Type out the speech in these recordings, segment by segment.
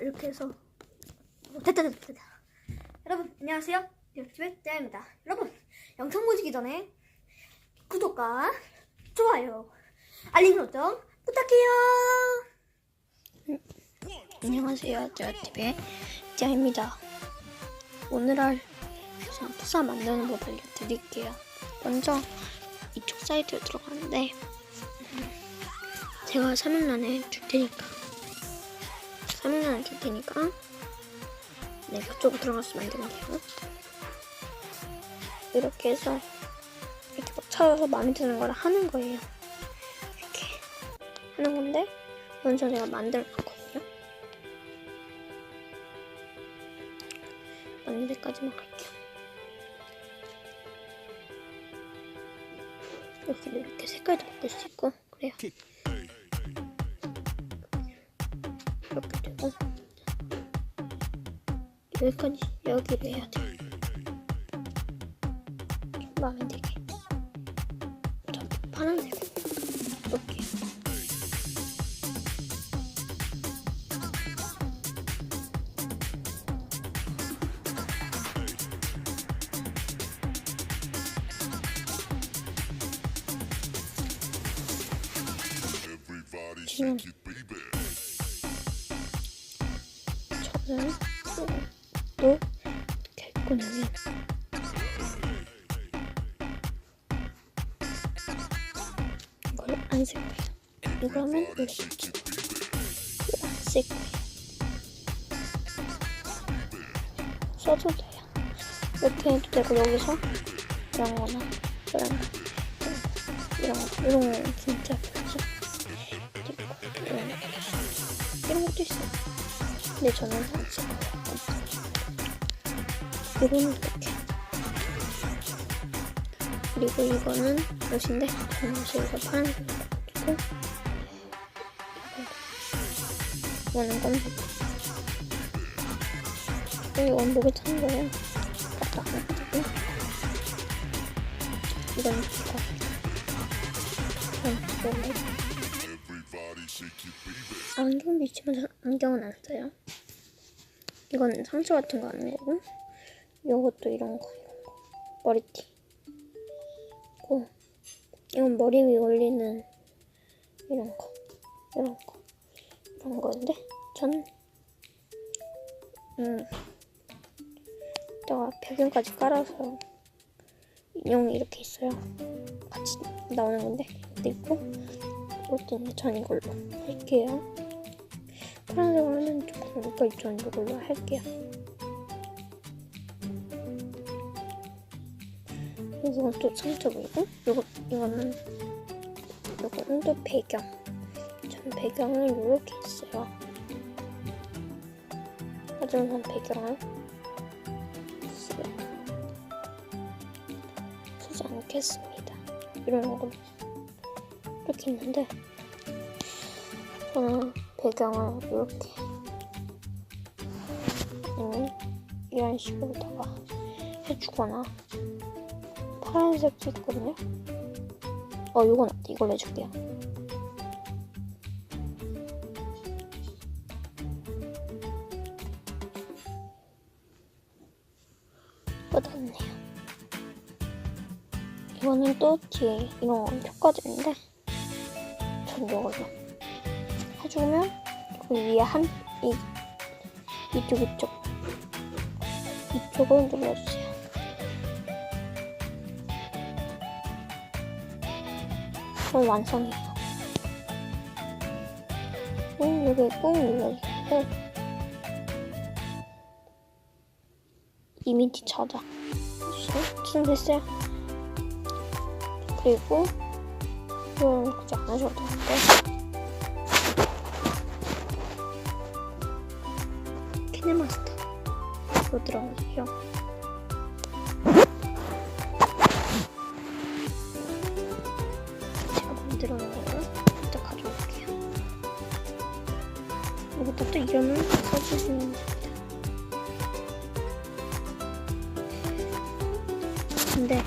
이렇게 해서 어, 됐다 됐다 됐다 여러분 안녕하세요 옆집의 떼입니다 여러분 영상 보시기 전에 구독과 좋아요 알림 설정 부탁해요 안녕하세요. 제아TV의 지아입니다. 오늘 할 푸사 만드는 법 알려드릴게요. 먼저 이쪽 사이트에 들어가는데 제가 설명란에 줄 테니까 설명란에 줄 테니까 네 그쪽으로 들어가서 만들면 돼요. 이렇게 해서 이렇게 막 찾아서 마음에 드는 걸 하는 거예요. 이렇게 하는 건데 먼저 제가 만들어 놨거든요. 만들 때까지만 갈게요. 이렇게 이렇게 색깔도 바꿀 수 있고 그래요. 되고 여기까지 여기로 해야 돼. 좀 마음에 들게. 저 파란색 저는 또 나면 이걸 안쓸 거예요. 이거 하면 이렇게 안쓸 거예요. 써도 돼요. 이렇게 해도 되고 여기서 이런 거나 이런 거 이런 거 이런 거 진짜 거 이런 것도 있어요. 근데 저는 안 써요. 이거는 이렇게. 그리고 이거는 옷인데 저는 이거 파란색으로 바꾸고 이거는 검색. 여기 원복에 찬 거예요. 갖다 안 가지고 이건 이거. 이거. 안경도 있지만 저 안경은 안 써요. 이건 상처 같은 거 하는 거고, 요것도 이런 거, 이런 거. 머리띠. 고, 이건 머리 위에 올리는 이런 거, 이런 거, 이런 거인데, 저는, 음, 이따가 배경까지 깔아서 인형이 이렇게 있어요. 같이 나오는 건데, 이것도 있고, 이것도 있는데, 전 이걸로 할게요. 파란색으로 하면 조금 누가 있죠? 이걸로 할게요. 이건 또 상처 보이고, 이거, 이거는, 이거는 또 배경. 전 배경을 이렇게 했어요. 하지만 전 배경을 쓰, 쓰지 않겠습니다. 이런 거 이렇게 있는데, 저는 배경을 이렇게 이런 식으로다가 해주거나 파란색도 있거든요. 어 이건? 이걸로 해줄게요. 뻗었네요. 이거는 또 뒤에 이런 효과들인데 전 이걸로 해주면 그 위에 한, 이, 이쪽, 이쪽. 이쪽을 눌러주세요. 그럼 완성이에요. 응, 여기 꾹 눌러주고, 이미지 찾아. 지금 됐어요. 그리고, 이건 굳이 안 하셔도 되는데, 키네마스터로 들어가주세요. 제가 만들어 놓은 거를 일단 가져올게요. 여기다 또 이름을 써주시면 됩니다. 근데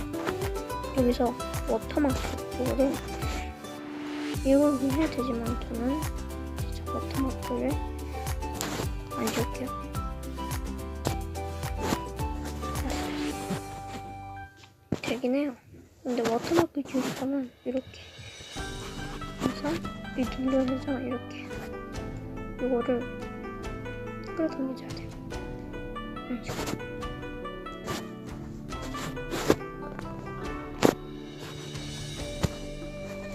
여기서 워터마크 이거를 이걸 해야 되지만 저는 진짜 워터마크를 안 지울게요. 되긴 해요. 근데 워터마크 거면 이렇게 해서 이 둘러서 이렇게 이거를 끌어당겨줘야 돼요. 이런 식으로.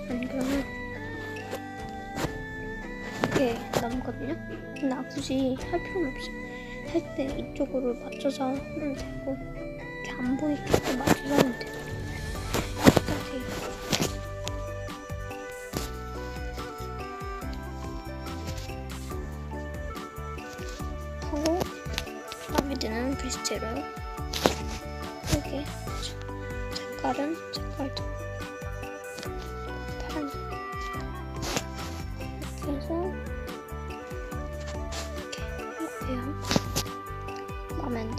아니 그러면 이렇게 남거든요. 근데 굳이 할 필요는 없이 할때 이쪽으로 맞춰서 하면 되고 안 보이게. 딱 돼. 하고 마음에 드는 글씨체로 이렇게 색깔은 색깔도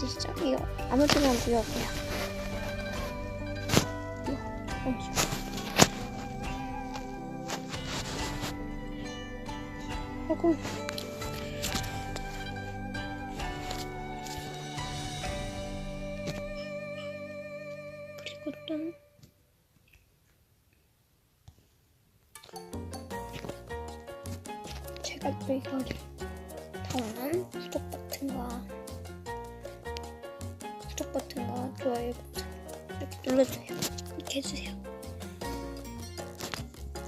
드시죠? 이거 아무 이런 식으로. 하고 그리고 또 제가 또 이거를 다음은 구독 버튼과 좋아요 버튼 이렇게 눌러주세요. 이렇게 해주세요.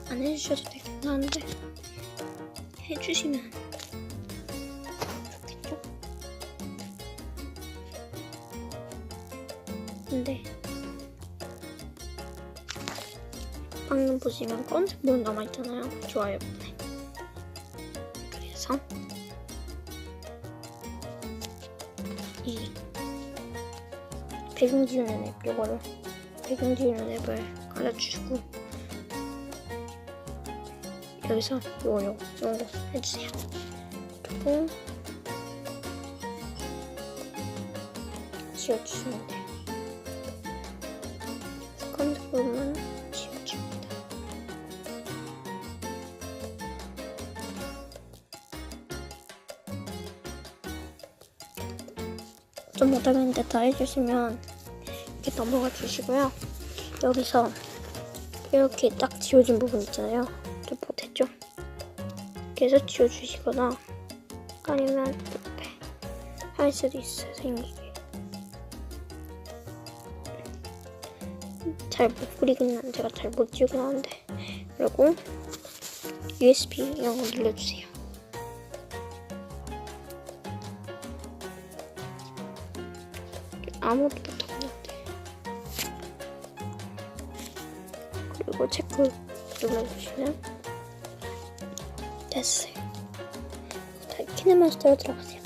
안 해주셔도 되긴 하는데 해주시면 좋겠죠? 근데 방금 보시면 검은색 부분 남아있잖아요. 좋아요 버튼. 그래서 이 배경 지우는 앱 요거를 배경 지우는 앱을 깔아주시고 여기서 요거 요거 요거 해주세요. 그리고 지워주시면 돼요. 부분은 지워줍니다. 좀 못하겠는데 다 해주시면 넘어가 주시고요. 여기서 이렇게 딱 지워진 부분 있잖아요. 좀 못했죠? 그래서 지워주시거나 아니면 옆에 할 수도 있어요. 생기게. 잘 못 그리긴 하는데 제가 잘 못 지우긴 하는데 그리고 USB 이런 거 눌러주세요. 아무도 그리고 체크 눌러주시면 됐어요. 자, 키네마스터로 들어가세요.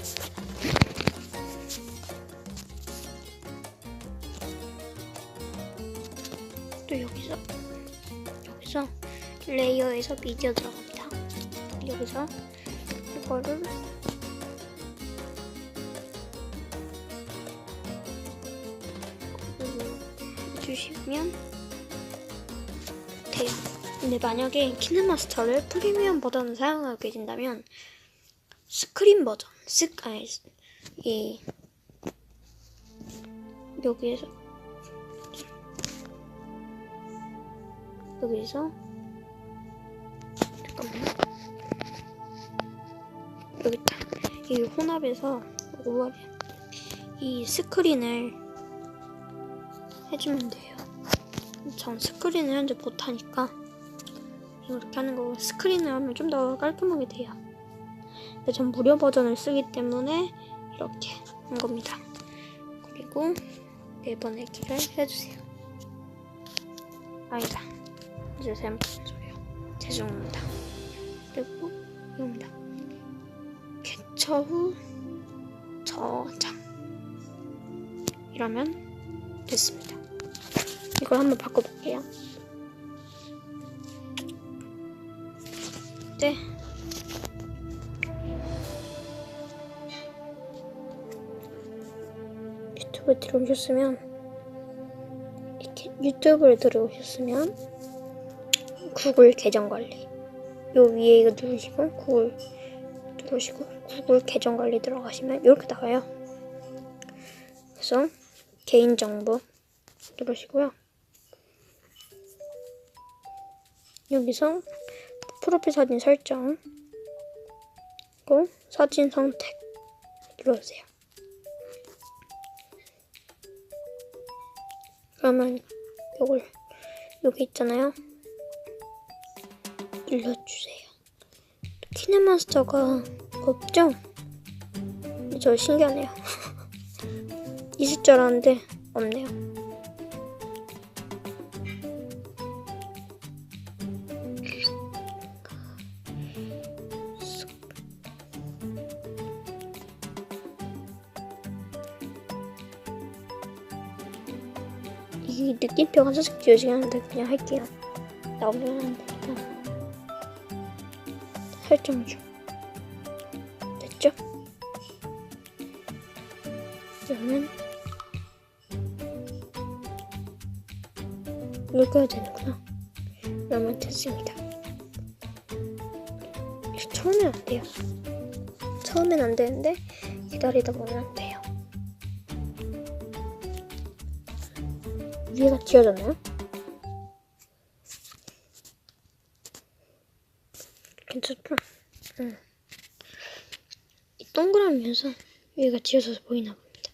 또 여기서 여기서 레이어에서 미디어 들어갑니다. 여기서 이거를 음, 해주시면 돼요. 근데 만약에 키네마스터를 프리미엄 버전을 사용하고 계신다면 스크린 버전, 스 아니 이 여기에서 여기서 잠깐만요. 여기 있다. 이 혼합에서 오월에 이 스크린을 해주면 돼요. 전 스크린을 현재 못하니까 이렇게 하는 거고 스크린을 하면 좀 더 깔끔하게 돼요. 근데 전 무료 버전을 쓰기 때문에 이렇게 한 겁니다. 그리고 내보내기를 해주세요. 아니다. 이제 잘못한 소리요. 죄송합니다. 그리고 이겁니다. 개처 후 저장. 이러면 됐습니다. 이걸 한번 바꿔볼게요. 네. 유튜브에 들어오셨으면 이렇게 유튜브를 들어오셨으면 구글 계정 관리 요 위에 이거 누르시고 구글 누르시고 구글 계정 관리 들어가시면 이렇게 나와요. 그래서 개인정보 누르시고요. 여기서 프로필 사진 설정 그리고 사진 선택 눌러주세요. 그러면 요걸 여기 있잖아요. 눌러주세요. 키네마스터가 없죠? 저 신기하네요. 있을 줄 알았는데 없네요. 이 느낌표가 살짝 지워지긴 하는데 그냥 할게요. 나오면 안 되니까. 설정 중. 됐죠? 그러면 읽어야 되는구나. 그러면 됐습니다. 처음엔 안 돼요. 처음엔 안 되는데 기다리다 보면 돼요. 위에가 지워졌나요? 괜찮죠? 응. 이 동그라미여서 위에가 지워져서 보이나 봅니다.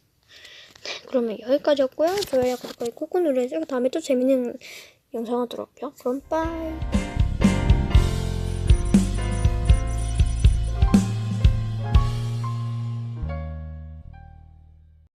네, 그러면 여기까지였고요. 좋아요, 구독하기 꾹꾹 눌러주세요. 다음에 또 재밌는 영상 하도록 할게요. 그럼 빠이.